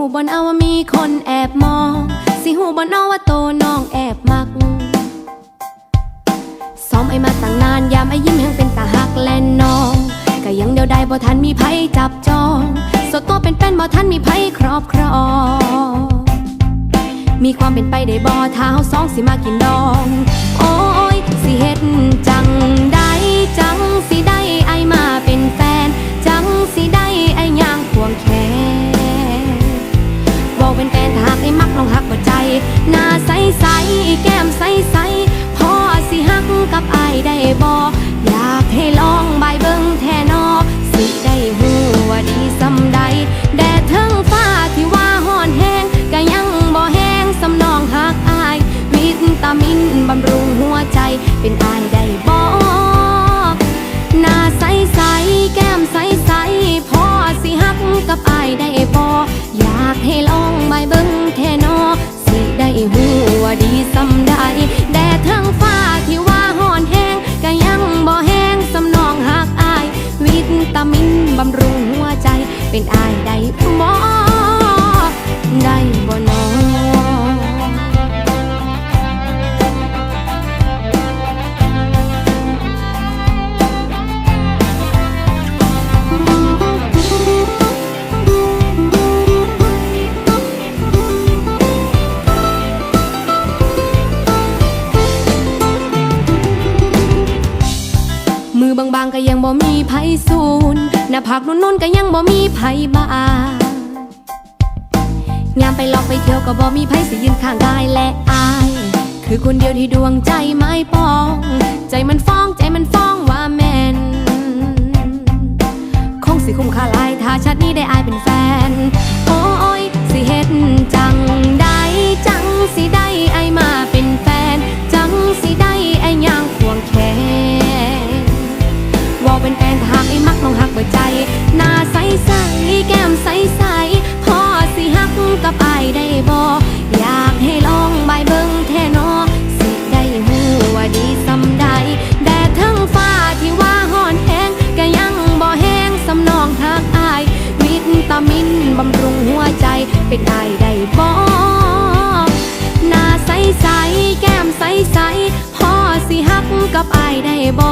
ูบนเอาว่ามีคนแอบมอง สิหูบนเอาว่าโตน้องแอบมัก ซ้อมไอ้มาตั้งนานยามไอ้ยิ้มแห่งเป็นตาหักและน้อง ก็ยังเดียวได้บ่ทันมีไผจับจองสดตัวเป็นเป็นบ่ทันมีไผครอบครอง มีความเป็นไปได้บ่ถ้าเฮาสองสิมากินดอง โอ้ยสิเฮ็ดจัง ไอ้มักลองหักบ่ใจหน้าใสใสแก้มใสใสพอสิหักกับไอายได้บ่อยากให้ลองใบเบิ่งแท่นอสิได้ฮู้ว่าดีสำใดแดดเทิงฟ้าที่ว่าฮ้อนแห้งก็ยังบ่แห้งสำนองหักอาย วิตามินบำรุงหัวใจ เป็นอายได้บ่หน้าใสใสแก้มใสใสพอสิหักกับอายได้บ่อยากให้ บางก็ยังบ่มีไผสูนหน้าผากนุ่นๆก็ยังบ่มีไผบายามไปลอกไปเที่ยวก็บ่มีไผสิยืนข้างกายและอาย คือคนเดียวที่ดวงใจไม่ปอ เป็นแฟนหากไอ้มักน้องหักเบิดใจหน้าใสใสแก้มใสใสพอสิหักกับไอายได้บ่อยากให้ลองใบเบิ่งแท่นอสิได้ฮู้ว่าดีสำใดแดดทั้งฟ้าที่ว่าฮ้อนแห้งก็ยังบ่แห้งสำนองหักอาย วิตามินบำรุงหัวใจเป็นไอายได้บ่หน้าใสใสแก้มใสใสพอสิหักกับอายได้บ่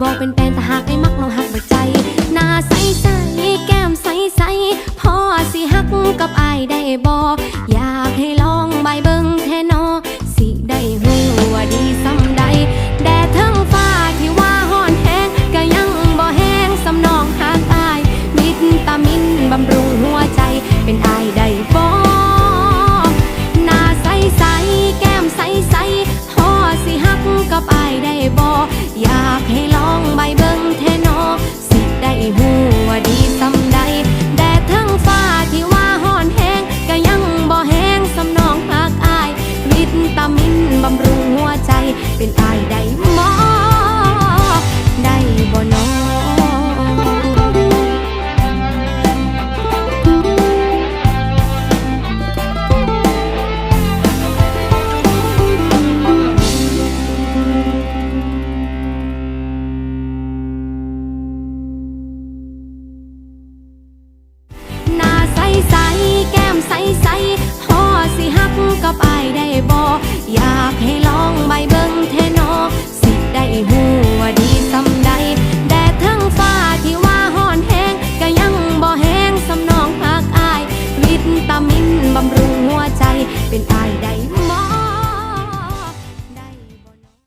บอกเป็นแฟนแต่หากไอ้มักน้องหักบ่ใจ หน้าใสใสแก้มใสใสพอสิหักกับอายได้บ่อยากให้